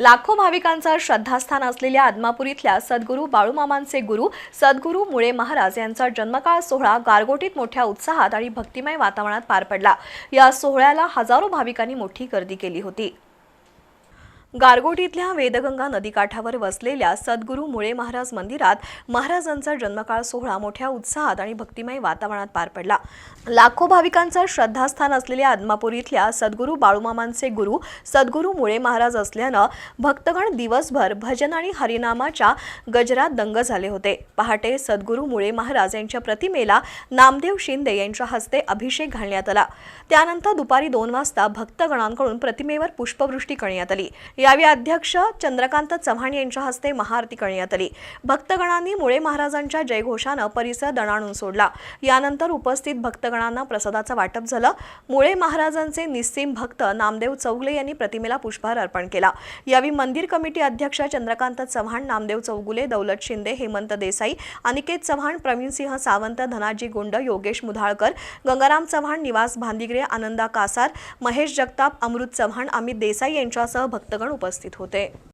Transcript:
लाखो भाविकांचा श्रद्धास्थान असलेल्या आदमापूर इथल्या सद्गुरू बाळूमामांचे गुरु सद्गुरू मुळे महाराज यांचा जन्मकाळ सोहळा गारगोटीत मोठ्या उत्साहात आणि भक्तिमय वातावरणात पार पडला. या सोहळ्याला हजारो भाविकांनी मोठी गर्दी केली होती. गारगोटीतल्या वेदगंगा नदीकाठावर वसलेल्या सद्गुरू मुळे महाराज मंदिरात महाराजांचा जन्मकाळ सोहळा मोठ्या उत्साहात आणि भक्तिमय वातावरणात पार पडला. लाखो भाविकांचं श्रद्धास्थान असलेल्या आदमापूर इथल्या सद्गुरू बाळूमामांचे गुरु सद्गुरू मुळे महाराज असल्यानं भक्तगण दिवसभर भजन आणि हरिनामाच्या गजरात दंग झाले होते. पहाटे सद्गुरू मुळे महाराज यांच्या प्रतिमेला नामदेव शिंदे यांच्या हस्ते अभिषेक घालण्यात आला. त्यानंतर दुपारी दोन वाजता भक्तगणांकडून प्रतिमेवर पुष्पवृष्टी करण्यात आली. यावेळी अध्यक्ष चंद्रकांत चव्हाण यांच्या हस्ते महाआरती करण्यात आली. भक्तगणांनी मुळे महाराजांच्या जयघोषानं परिसर दणाणून सोडला. यानंतर उपस्थित भक्तगणांना प्रसादाचं वाटप झालं. मुळे महाराजांचे निस्सीम भक्त नामदेव चौगुले यांनी प्रतिमेला पुष्पहार अर्पण केला. यावेळी मंदिर कमिटी अध्यक्ष चंद्रकांत चव्हाण नामदेव चौगुले दौलत शिंदे हेमंत देसाई अनिकेत चव्हाण प्रवीणसिंह सावंत धनाजी गुंड योगेश मुधाळकर गंगाराम चव्हाण निवास भांदिगरे आनंदा कासार महेश जगताप अमृत चव्हाण अमित देसाई यांच्यासह भक्तगण उपस्थित होते.